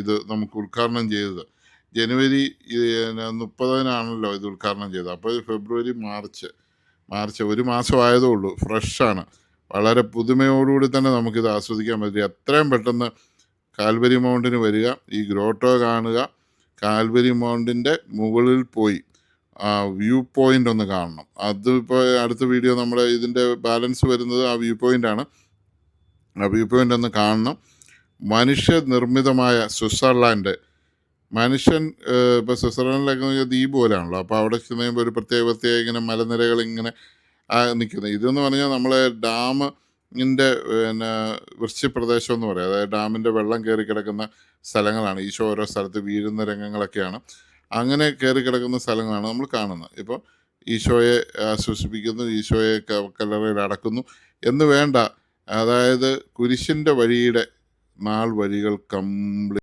ഇത് നമുക്ക് ഉദ്ഘാടനം ചെയ്തത്. ജനുവരി മുപ്പതിനാണല്ലോ ഇത് ഉദ്ഘാടനം ചെയ്തത്. അപ്പോൾ ഫെബ്രുവരി മാർച്ച്. മാർച്ച് ഒരു മാസം ആയതേ ഉള്ളൂ. ഫ്രഷാണ് വളരെ പുതുമയോടുകൂടി തന്നെ നമുക്കിത് ആസ്വദിക്കാൻ പറ്റും. എത്രയും പെട്ടെന്ന് കാൽവരി മൗണ്ടിന് വരിക ഈ ഗ്രോട്ടോ കാണുക. കാൽവരി മൗണ്ടിന്റെ മുകളിൽ പോയി വ്യൂ പോയിന്റ് ഒന്ന് കാണണം. അതിപ്പോൾ അടുത്ത വീഡിയോ നമ്മുടെ ഇതിന്റെ ബാലൻസ് വരുന്നത് ആ വ്യൂ പോയിന്റാണ് ആ വ്യൂ പോയിന്റ് ഒന്ന് കാണണം. മനുഷ്യനിർമ്മിതമായ സ്വിറ്റ്സർലാൻഡ് മനുഷ്യൻ ഇപ്പോൾ സ്വിറ്റ്സർലാൻഡിലൊക്കെ വെച്ചാൽ ദ്വീപ് പോലെയാണല്ലോ അപ്പോൾ അവിടെ ചെന്ന് കഴിയുമ്പോൾ ഒരു പ്രത്യേക പ്രത്യേക ഇങ്ങനെ മലനിരകൾ ഇങ്ങനെ നിൽക്കുന്നത് ഇതെന്ന് പറഞ്ഞാൽ നമ്മളെ ഡാമിന്റെ പിന്നെ വൃശ്ചിപ്രദേശം എന്ന് പറയും. അതായത് ഡാമിന്റെ വെള്ളം കയറി കിടക്കുന്ന സ്ഥലങ്ങളാണ്. ഈശോ ഓരോ സ്ഥലത്ത് വീഴുന്ന രംഗങ്ങളൊക്കെയാണ്. അങ്ങനെ കയറി കിടക്കുന്ന സ്ഥലങ്ങളാണ് നമ്മൾ കാണുന്നത്. ഇപ്പോൾ ഈശോയെ ആശ്വസിപ്പിക്കുന്നു ഈശോയെ കല്ലറയിൽ അടക്കുന്നു. എന്ന് വേണ്ട അതായത് കുരിശിന്റെ വഴിയുടെ നാൾ വരികൾ കംപ്ലീറ്റ്